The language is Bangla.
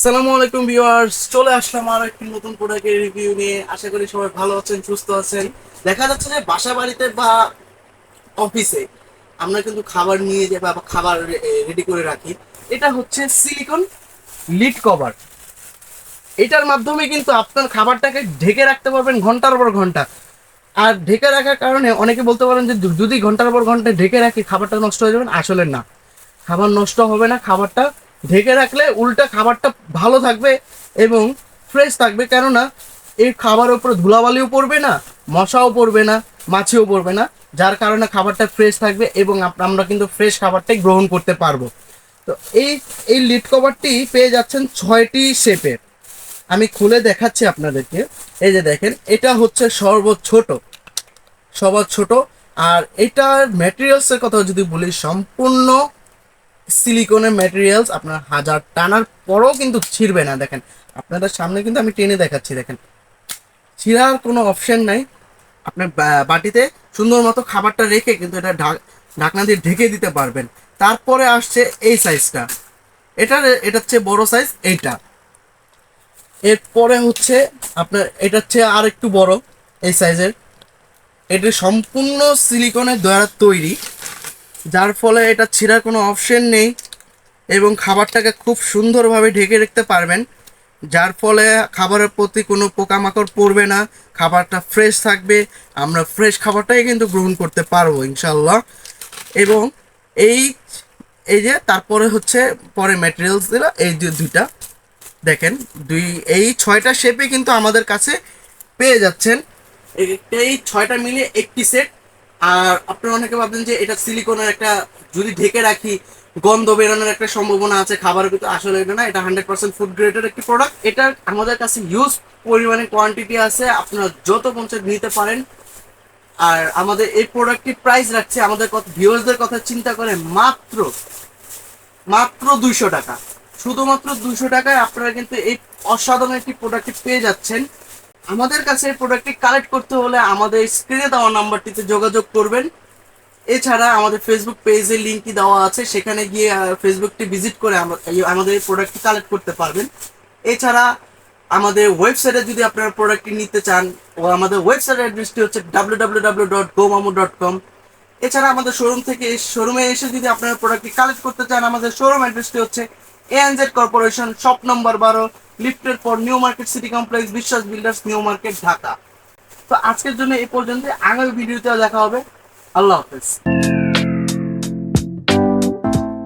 আসসালামু আলাইকুম ভিউয়ার্স, চলে আসলাম আর একটি নতুন প্রোডাক্টের রিভিউ নিয়ে। আশা করি সবাই ভালো আছেন, সুস্থ আছেন। দেখা যাচ্ছে যে বাসা বাড়িতে বা অফিসে আমরা কিন্তু খাবার নিয়ে যাই বা খাবার রেডি করে রাখি, এটা হচ্ছে সিলিকন লিড কভার এটার মাধ্যমে কিন্তু আপনার খাবারটাকে ঢেকে রাখতে পারবেন ঘণ্টার পর ঘণ্টা। আর ঢেকে রাখার কারণে অনেকে বলতে পারেন যে যদি ঘণ্টার পর ঘণ্টা ঢেকে রাখি, খাবারটা নষ্ট হয়ে যাবে, আসলে না। খাবার নষ্ট হবে না, খাবারটা ঢেকে রাখলে উল্টা খাবারটা ভালো থাকবে এবং ফ্রেশ থাকবে। কেননা, এই খাবারের উপরে ধুলাবালিও পড়বে না, মশাও পড়বে না, মাছিও পড়বে না, যার কারণে খাবারটা ফ্রেশ থাকবে এবং আমরা কিন্তু ফ্রেশ খাবারটাই গ্রহণ করতে পারব। তো এই এই লিড কভারটি পেয়ে যাচ্ছেন ছয়টি শেপের আমি খুলে দেখাচ্ছি আপনাদেরকে। এই যে দেখেন, এটা হচ্ছে সর্বছোট সবার ছোট। আর এটার ম্যাটেরিয়ালসের কথা যদি বলি, সম্পূর্ণ সিলিকনের ম্যাটেরিয়ালস আপনার হাজার টানার পরও কিন্তু ছিঁড়বে না, দেখেন। আপনাদের সামনে কিন্তু আমি টেনে দেখাচ্ছি, দেখেন। ছিঁড়ার কোনো অপশন নাই। আপনার বাটিতে সুন্দর মতো খাবারটা রেখে কিন্তু এটা ঢাক- ঢাকনা দিয়ে ঢেকে দিতে পারবেন। তারপরে আসছে এই সাইজটা এটার এটা হচ্ছে বড় সাইজ এইটা। এরপরে হচ্ছে আপনার, এটার চেয়ে আর একটু বড় এই সাইজের এটি সম্পূর্ণ সিলিকনের দ্বারা তৈরি। যার ফলে এটা ছিঁড়ার কোনো অপশন নেই এবং খাবারটাকে খুব সুন্দরভাবে ঢেকে রাখতে পারবেন, যার ফলে খাবারের প্রতি কোনো পোকামাকড় পড়বে না, খাবারটা ফ্রেশ থাকবে, আমরা ফ্রেশ খাবারটাই কিন্তু গ্রহণ করতে পারব ইনশাল্লাহ এবং এই এই যে তারপরে হচ্ছে পরে ম্যাটেরিয়ালস দিল, এই যে দুইটা, দেখেন, দুই, এই ছয়টা শেপে কিন্তু আমাদের কাছে পেয়ে যাচ্ছেন। এই- ছয়টা মিলিয়ে একটি সেট আর আপনারা অনেকে ভাবছেন যে এটা সিলিকনের একটা, যদি ঢেকে রাখি, গন্ধ বেরোনোর একটা সম্ভাবনা আছে খাবার কিন্তু আসলে এটা না, এটা হান্ড্রেড পার্সেন্ট ফুড গ্রেডের একটি প্রোডাক্ট এটা আমাদের কাছে ইউজ পরিমাণে কোয়ান্টিটি আছে, আপনারা যত পঞ্চায়েত নিতে পারেন। আর আমাদের এই প্রোডাক্টটির প্রাইস রাখছে, আমাদের কথা ভিউয়ার্সদের কথা চিন্তা করে মাত্র মাত্র দুইশো টাকা। শুধুমাত্র দুইশো টাকায় আপনারা কিন্তু এই অসাধারণ একটি প্রোডাক্টটি পেয়ে যাচ্ছেন। আমাদের কাছে এই প্রোডাক্টটি কালেক্ট করতে হলে আমাদের স্ক্রিনে দেওয়া নাম্বারটিতে যোগাযোগ করবেন। এছাড়া আমাদের ফেসবুক পেজে লিঙ্কটি দেওয়া আছে, সেখানে গিয়ে ফেসবুকটি ভিজিট করে আমাদের এই প্রোডাক্টটি কালেক্ট করতে পারবেন। এছাড়া আমাদের ওয়েবসাইটে যদি আপনারা প্রোডাক্টটি নিতে চান, ও আমাদের ওয়েবসাইট অ্যাড্রেসটি হচ্ছে ডাব্লিউ ডট ডট কম এছাড়া আমাদের শোরুম থেকে শোরুমে এসে যদি আপনারা প্রোডাক্টটি কালেক্ট করতে চান, আমাদের শোরুম অ্যাড্রেসটি হচ্ছে এএনজেড কর্পোরেশন শপ নম্বর বারো লিফটের পর New Market City Complex Biswas builders New Market Dhaka তো আজকের জন্য এই পর্যন্ত আগামী ভিডিওতে দেখা হবে। আল্লাহ হাফেজ।